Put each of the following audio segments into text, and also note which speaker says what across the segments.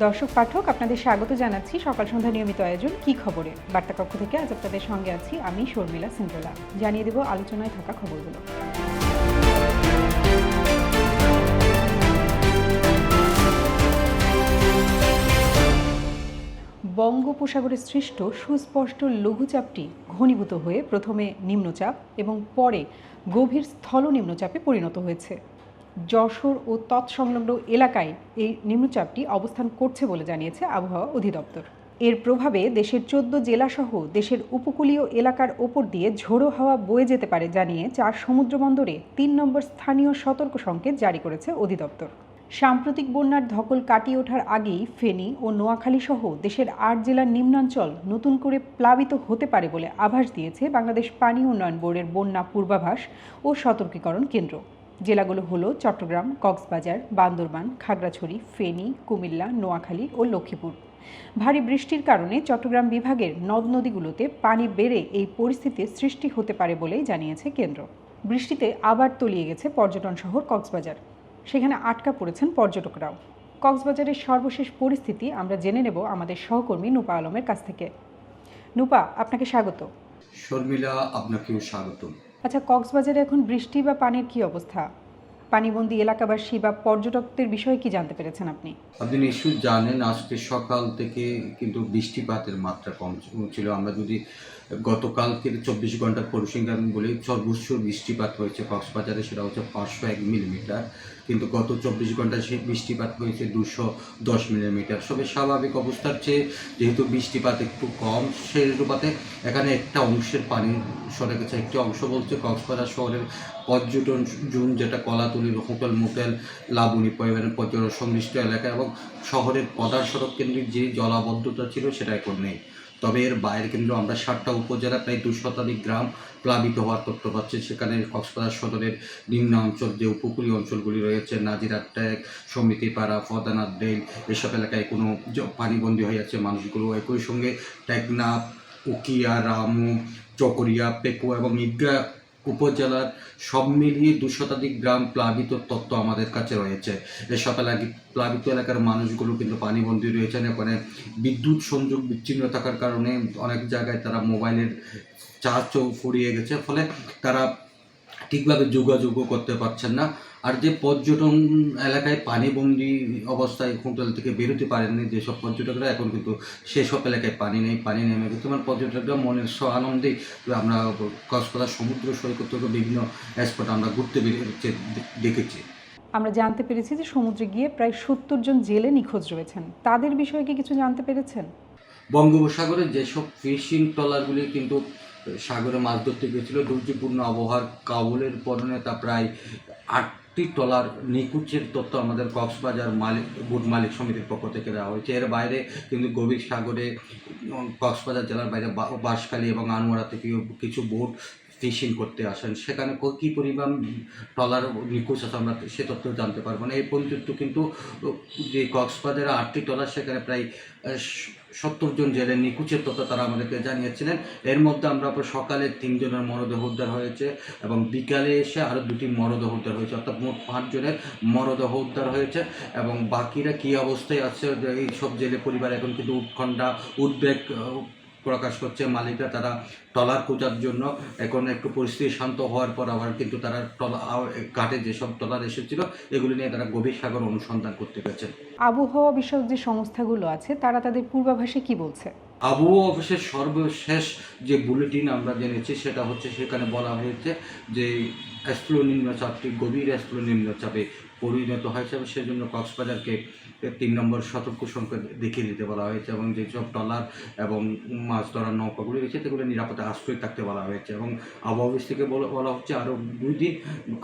Speaker 1: দর্শক, পাঠক, আপনাদের স্বাগত জানাচ্ছি সকাল সন্ধ্যা নিয়মিত আয়োজন কি খবরে? বার্তা কক্ষ থেকে আজ আপনাদের সঙ্গে আছি আমি শর্মিলা সিন্ড্রেলা জানিয়ে দেব আলোচনায় থাকা খবরগুলো। বঙ্গোপসাগরে সৃষ্ট সুস্পষ্ট লঘুচাপটি ঘনীভূত হয়ে প্রথমে নিম্নচাপ এবং পরে গভীর স্থল নিম্নচাপে পরিণত হয়েছে। যশোর ও তৎসংলগ্ন এলাকায় এই নিম্নচাপটি অবস্থান করছে বলে জানিয়েছে আবহাওয়া অধিদপ্তর। এর প্রভাবে দেশের চোদ্দ জেলাসহ দেশের উপকূলীয় এলাকার ওপর দিয়ে ঝোড়ো হাওয়া বয়ে যেতে পারে জানিয়ে চার সমুদ্র বন্দরে তিন নম্বর স্থানীয় সতর্ক সংকেত জারি করেছে অধিদপ্তর। সাম্প্রতিক বন্যার ধকল কাটিয়ে ওঠার আগেই ফেনী ও নোয়াখালী সহ দেশের আট জেলার নিম্নাঞ্চল নতুন করে প্লাবিত হতে পারে বলে আভাস দিয়েছে বাংলাদেশ পানি উন্নয়ন বোর্ডের বন্যা পূর্বাভাস ও সতর্কীকরণ কেন্দ্র। জেলাগুলো হলো চট্টগ্রাম, কক্সবাজার, বান্দরবান, খাগড়াছড়ি, ফেনী, কুমিল্লা, নোয়াখালী ও লক্ষ্মীপুর। ভারী বৃষ্টির কারণে চট্টগ্রাম বিভাগের নদ নদীগুলোতে পানি বেড়ে এই পরিস্থিতির সৃষ্টি হতে পারে বলেই জানিয়েছে কেন্দ্র। বৃষ্টিতে আবার তলিয়ে গেছে পর্যটন শহর কক্সবাজার। সেখানে আটকা পড়েছেন পর্যটকরাও। কক্সবাজারের সর্বশেষ পরিস্থিতি আমরা জেনে নেব আমাদের সহকর্মী নুপা আলমের কাছ থেকে। নুপা, আপনাকে স্বাগত।
Speaker 2: শর্মিলা, আপনাকেও স্বাগতম।
Speaker 1: আচ্ছা কক্সবাজারে এখন বৃষ্টি বা পানির কি অবস্থা? পানিবন্দী এলাকাবাসী বা পর্যটকদের বিষয়ে কি জানতে পেরেছেন আপনি?
Speaker 2: আপনি নিশ্চয়ই জানেন, আজকে সকাল থেকে কিন্তু বৃষ্টিপাতের মাত্রা কম ছিল। আমরা যদি গতকালকের চব্বিশ ঘণ্টার পরিসংখ্যান বলি সর্বোচ্চ বৃষ্টিপাত হয়েছে কক্সবাজারে, সেটা হচ্ছে পাঁচশো এক মিলিমিটার। কিন্তু গত চব্বিশ ঘন্টায় সেই বৃষ্টিপাত হয়েছে দুশো দশ মিলিমিটার। সবে স্বাভাবিক অবস্থার চেয়ে যেহেতু বৃষ্টিপাত একটু কম, সেই অনুপাতে এখানে একটা অংশের পানি সরে গেছে। একটি অংশ বলছে কক্সবাজার শহরের পর্যটন জুন, যেটা কলাতলির হোটেল, মোটেল, লাবণী পরিবারের পর্যটন সংশ্লিষ্ট এলাকা এবং শহরের প্রধান সড়ক কেন্দ্রিক যে জলাবদ্ধতা ছিল, সেটা এখন নেই। তবে এর বাইরে কিন্তু আমরা ষাটটা উপজেলা প্রায় দু শতাধিক গ্রাম প্লাবিত হওয়ার তথ্য পাচ্ছি। সেখানে কক্সবাজার সদরের নিম্ন অঞ্চল যে উপকূলীয় অঞ্চলগুলি রয়েছে, নাজিরার ট্যাগ, সমিতিপাড়া ফদানাথ ডেল এসব এলাকায় কোনো পানিবন্দী হয়ে যাচ্ছে মানুষগুলো। একই সঙ্গে টেকনাফ, উকিয়া, রামু, চকরিয়া, পেকুয়া এবং ঈদগাহ উপজেলার সব মিলিয়ে দু শতাধিক গ্রাম প্লাবিত তথ্য আমাদের কাছে রয়েছে। এসব এলাকা প্লাবিত এলাকার মানুষগুলো কিন্তু পানিবন্দী রয়েছেন ওখানে বিদ্যুৎ সংযোগ বিচ্ছিন্ন থাকার কারণে অনেক জায়গায় তারা মোবাইলের চার্জও ফুরিয়ে গেছে, ফলে তারা ঠিকভাবে যোগাযোগও করতে পারছেন না। আর যে পর্যটন এলাকায় পানিবন্দি অবস্থায় হোটেল থেকে বেরোতে পারেননি যেসব পর্যটকরা এখন কিন্তু সেসব এলাকায় পানি নেই পানি নেমে গেছে। মানে পর্যটকরা মনের স আনন্দে আমরা কক্সবাজার সমুদ্র সৈকত থেকে বিভিন্ন স্পট আমরা ঘুরতে বেরিয়েছে দেখেছি।
Speaker 1: আমরা জানতে পেরেছি যে সমুদ্রে গিয়ে প্রায় সত্তর জন জেলে নিখোঁজ রয়েছেন। তাদের বিষয়ে কি কিছু জানতে পেরেছেন?
Speaker 2: বঙ্গোপসাগরে যেসব ফিশিং ট্রলারগুলি কিন্তু সাগরে মাছ ধরতে গিয়েছিল দুর্যোগপূর্ণ আবহাওয়ার কাবুলের পরনে তা প্রায় আটটি ট্রলার নিকুচের তথ্য আমাদের কক্সবাজার মালিক বুট মালিক সমিতির পক্ষ থেকে দেওয়া হয়েছে। এর বাইরে কিন্তু গভীর সাগরে কক্সবাজার জেলার বাইরে বাঁশখালী এবং আনোয়ারা থেকে কিছু বোট ফিশিং করতে আসেন। সেখানে ক- পরিমাণ ট্রলার নিখোঁজ আছে আমরা সে তথ্য জানতে পারব না। এই পর্যন্ত কিন্তু যে কক্সবাজারে আটটি ট্রলার, সেখানে প্রায় সত্তর জন জেলে নিকুচের তথ্য তারা আমাদেরকে জানিয়েছিলেন। এর মধ্যে আমরা সকালে তিনজনের মরদেহ উদ্ধার হয়েছে এবং বিকালে এসে আরও দুটি মরদেহ উদ্ধার হয়েছে, অর্থাৎ মোট পাঁচজনের মরদেহ উদ্ধার হয়েছে এবং বাকিরা কী অবস্থায় আছে, এই সব জেলে পরিবার এখন কিন্তু উৎকণ্ঠা উদ্বেগ প্রকাশ করছে। মালিকরা তারা ট্রলার খোঁজার জন্য এখন একটু পরিস্থিতি শান্ত হওয়ার পর আবার কিন্তু তারা ট্রলার ঘাটে যেসব ট্রলার এসেছিল এগুলি নিয়ে তারা গভীর সাগর অনুসন্ধান করতে গেছে
Speaker 1: আবহাওয়া বিষয়ক যে সংস্থাগুলো আছে তারা তাদের পূর্বাভাসে কি বলছে?
Speaker 2: আবহাওয়া অফিসের সর্বশেষ যে বুলেটিন আমরা জেনেছি সেটা হচ্ছে সেখানে বলা হয়েছে যে অ্যাস্ট্রো নিম্নচাপটি গভীর অ্যাস্ট্রো নিম্নচাপে পরিণত হয়েছে এবং সেজন্য কক্সবাজারকে তিন নম্বর সতর্ক সংকেত দেখিয়ে দিতে বলা হয়েছে এবং যেসব ট্রলার এবং মাছ ধরার নৌকাগুলি রয়েছে সেগুলো নিরাপদে আশ্রয় থাকতে বলা হয়েছে এবং আবহাওয়া অফিস থেকে বলা বলা হচ্ছে আরও দুই দিন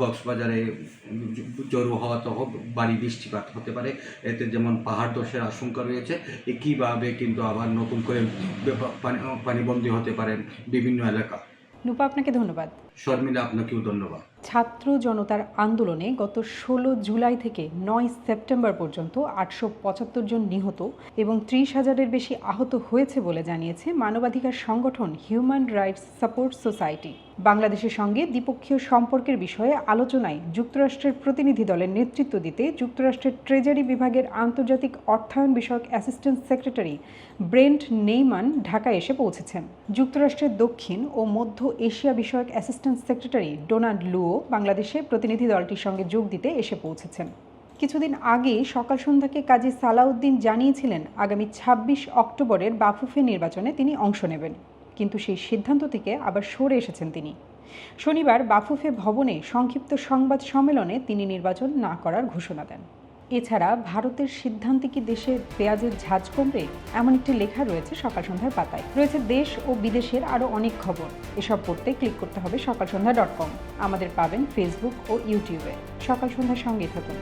Speaker 2: কক্সবাজারে জড়ো হওয়া সহ বাড়ি বৃষ্টিপাত হতে পারে। এতে যেমন পাহাড় ধসের আশঙ্কা রয়েছে একইভাবে কিন্তু আবার নতুন করে পানিবন্দী হতে পারে বিভিন্ন এলাকা।
Speaker 1: নুপা আপনাকে ধন্যবাদ।
Speaker 2: শর্মিলা আপনাকেও ধন্যবাদ।
Speaker 1: ছাত্র জনতার আন্দোলনে গত ষোলো জুলাই থেকে নয় সেপ্টেম্বর পর্যন্ত আটশো পঁচাত্তর জন নিহত এবং ত্রিশ হাজারের বেশি আহত হয়েছে বলে জানিয়েছে মানবাধিকার সংগঠন হিউম্যান রাইটস সাপোর্ট সোসাইটি। বাংলাদেশের সঙ্গে দ্বিপক্ষীয় সম্পর্কের বিষয়ে আলোচনায় যুক্তরাষ্ট্রের প্রতিনিধি দলের নেতৃত্ব দিতে যুক্তরাষ্ট্রের ট্রেজারি বিভাগের আন্তর্জাতিক অর্থায়ন বিষয়ক অ্যাসিস্ট্যান্ট সেক্রেটারি ব্রেন্ট নেইমান ঢাকায় এসে পৌঁছেছেন। যুক্তরাষ্ট্রের দক্ষিণ ও মধ্য এশিয়া বিষয়ক অ্যাসিস্ট্যান্ট সেক্রেটারি ডোনাল্ড লুও বাংলাদেশে প্রতিনিধি দলটির সঙ্গে যোগ দিতে এসে পৌঁছেছেন। কিছুদিন আগে সকাল সন্ধ্যাকে কাজী সালাউদ্দিন জানিয়েছিলেন, আগামী ছাব্বিশ অক্টোবরের বাফুফে নির্বাচনে তিনি অংশ নেবেন। কিন্তু সেই সিদ্ধান্ত থেকে আবার সরে এসেছেন তিনি। শনিবার বাফুফে ভবনে সংক্ষিপ্ত সংবাদ সম্মেলনে তিনি নির্বাচন না করার ঘোষণা দেন। এছাড়া ভারতের সিদ্ধান্তে কি দেশে পেঁয়াজের ঝাঁজ কমবে এমন একটি লেখা রয়েছে সকাল সন্ধ্যার পাতায়। রয়েছে দেশ ও বিদেশের আরও অনেক খবর। এসব পড়তে ক্লিক করতে হবে সকাল সন্ধ্যা ডট কম। আমাদের পাবেন ফেসবুক ও ইউটিউবে। সকাল সন্ধ্যার সঙ্গে থাকুন।